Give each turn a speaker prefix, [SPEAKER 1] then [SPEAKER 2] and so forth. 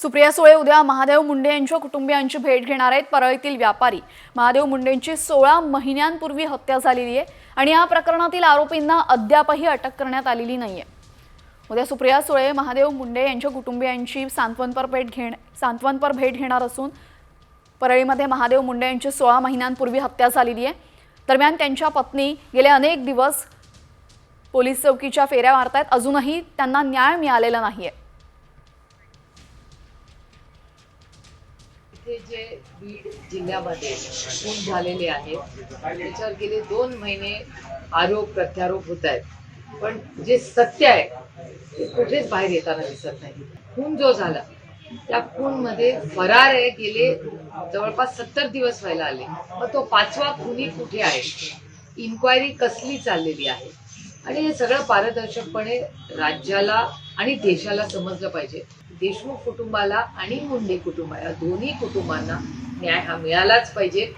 [SPEAKER 1] सुप्रिया सुळे उद्या महादेव मुंडे यांच्या कुटुंबियांची भेट घेणार आहेत परळीतील व्यापारी. महादेव मुंडेंची सोळा महिन्यांपूर्वी हत्या झालेली आहे आणि या प्रकरणातील आरोपींना अद्यापही अटक करण्यात आलेली नाहीये. उद्या सुप्रिया सुळे महादेव मुंडे यांच्या कुटुंबियांची सांत्वनपर भेट घेण सांत्वनपर भेट घेणार असून परळीमध्ये महादेव मुंडे यांची सोळा महिन्यांपूर्वी हत्या झालेली आहे. दरम्यान त्यांच्या पत्नी गेले अनेक दिवस पोलीस चौकीच्या फेऱ्या मारतायत. अजूनही त्यांना न्याय मिळालेला नाहीये.
[SPEAKER 2] इथे जे बीड जिल्ह्यामध्ये खून झालेले आहेत त्याच्यावर गेले दोन महिने आरोप प्रत्यारोप होत आहेत. पण जे सत्य आहे ते कुठेच बाहेर येताना दिसत नाही. खून जो झाला त्या खून मध्ये फरार आहे गेले जवळपास सत्तर दिवस व्हायला आले. मग तो पाचवा खुनी कुठे आहे? इन्क्वायरी कसली चाललेली आहे? आणि हे सगळं पारदर्शकपणे राज्याला आणि देशाला समजलं पाहिजे. देशमुख कुटुंबाला आणि मुंडे कुटुंबा या दोन्ही कुटुंबांना न्याय हा मिळालाच पाहिजे.